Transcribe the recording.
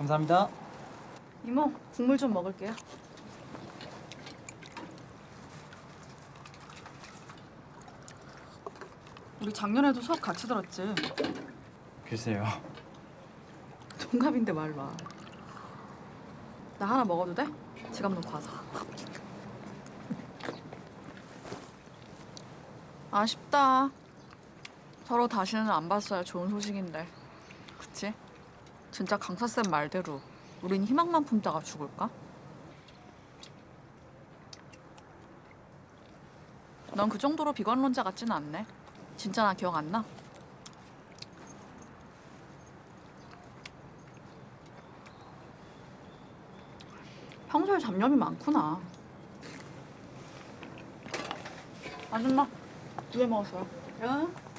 감사합니다. 이모 국물 좀 먹을게요. 우리 작년에도 수업 같이 들었지. 글쎄요. 동갑인데 말 마. 나 하나 먹어도 돼? 지갑 놓고 와서. 아쉽다. 서로 다시는 안 봤어야 좋은 소식인데. 그치? 진짜 강사쌤 말대로 우린 희망만 품다가 죽을까? 넌 그 정도로 비관론자 같진 않네. 진짜 나 기억 안 나? 평소에 잡념이 많구나. 아줌마, 두개 먹었어요. 야.